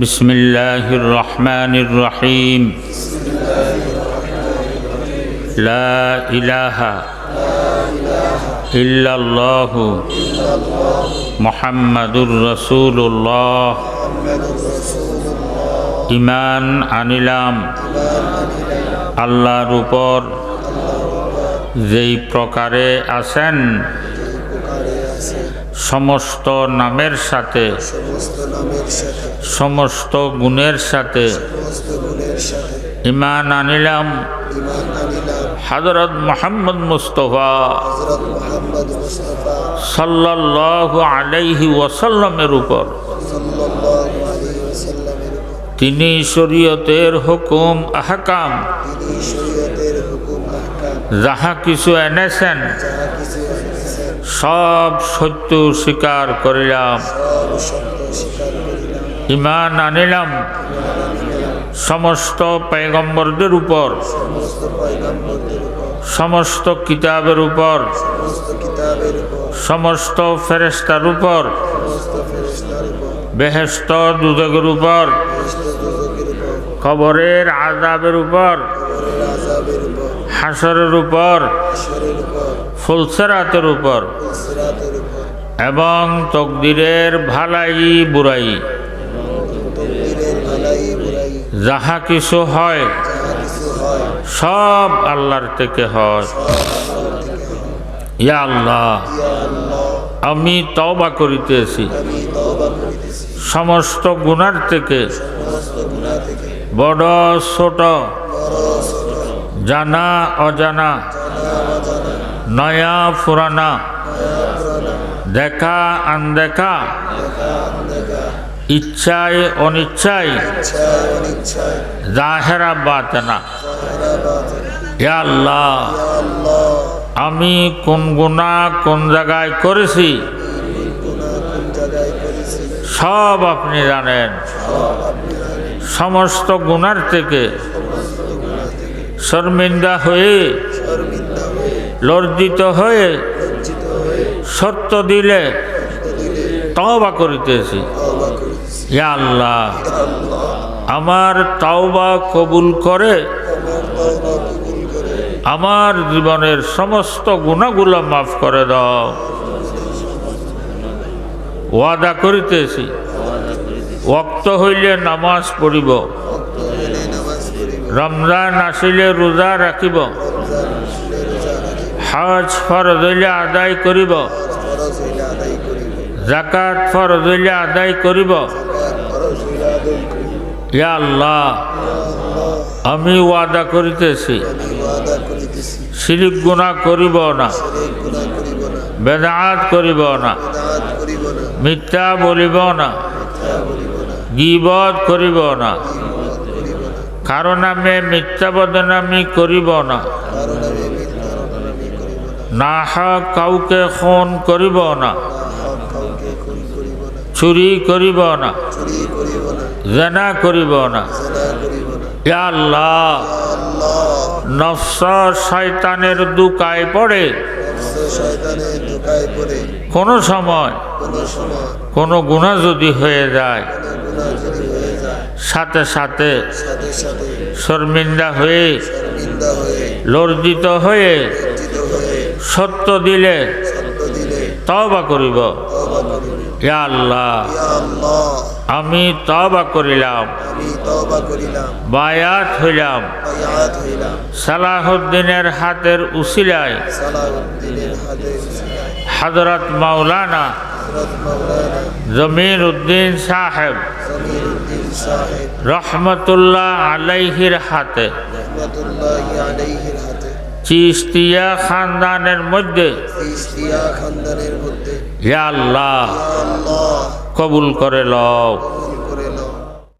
بسم الله الرحمن الرحيم لا إله إلا الله محمد رسول الله ইমান আনিলাম আল্লাহর উপর যেই প্রকারে আছেন সমস্ত নামের সাথে সমস্ত গুণের সাথে ইমান আনিলাম। হজরত মোহাম্মদ মুস্তফা মুস্তফা আলাইহি ওয়াসাল্লামের উপর। তিনি শরীয়তের হুকুম আহকাম যাহা কিছু এনেছেন সব সত্য স্বীকার করিলাম। ইমান আনিলাম। সমস্ত পেগম্বরদের উপর। সমস্ত কিতাবের উপর। সমস্ত ফেরেস্তার উপর। বেহেস্ত দুদকের উপর, কবরের আজাবের উপর হাসরের উপর, ফুলসেরাতের উপর এবং তকদিরের ভালাই বুড়াই যাহা কিছু হয়, সব আল্লাহর থেকে হয়। ইয়া আল্লাহ, আমি তওবা করিতেছি। সমস্ত গুণার থেকে, বড় ছোট, জানা অজানা, নয়া পুরানা, দেখা আনদেখা, ইচ্ছায় অনিচ্ছায়, জাহেরা বাতেনা। ইয়া আল্লাহ আমি কোন গুণা কোন জায়গায় করেছি? সব আপনি জানেন। সমস্ত গুণার থেকে শর্মিন্দা হয়ে লজ্জিত হয়ে সত্য দিলে তওবা করিতেছি। আল্লাহ, আমার তাওবা কবুল করে আমার জীবনের সমস্ত গুণাগুলো মাফ করে দাও। ওয়াদা করিতেছি। ওক্ত হইলে নামাজ পড়িব। রমজান আসিলে রোজা রাখিব। হজ ফরজ হইলে আদায় করিব। জাকাত ফরজ হইলে আদায় করিব। ইয়া আল্লাহ, আমি ওয়াদা করিতেছি। শিরিক গুণা করিব না। বেদাত করিব না। মিথ্যা বলিব না। গিবত করিব না। কারণ আমি মিথ্যা বদনামি করিব না কারণ আমি করিব না। না হক কাউকে খুন করিব না। চুরি করিব না, জেনা করিব না। আল্লাহ, নফস শয়তানের দুকায় পড়ে। কোনো সময় কোনো গুণা যদি হয়ে যায়, সাথে সাথে শর্মিন্দা হয়ে শর্মিন্দা হয়ে সত্য দিলে তবা করিব। ইয়া আল্লাহ। আমি তবা করিলাম। করিলাম। বায়াত হইলাম। সালাহুদ্দিনের হাতের উসিলায়। হজরত মাওলানা জমির উদ্দিন সাহেব। রহমাতুল্লাহি আলাইহির হাতে। চিস্তিয়া খানদানের মধ্যে। ইয়া আল্লাহ। কবুল করে লও।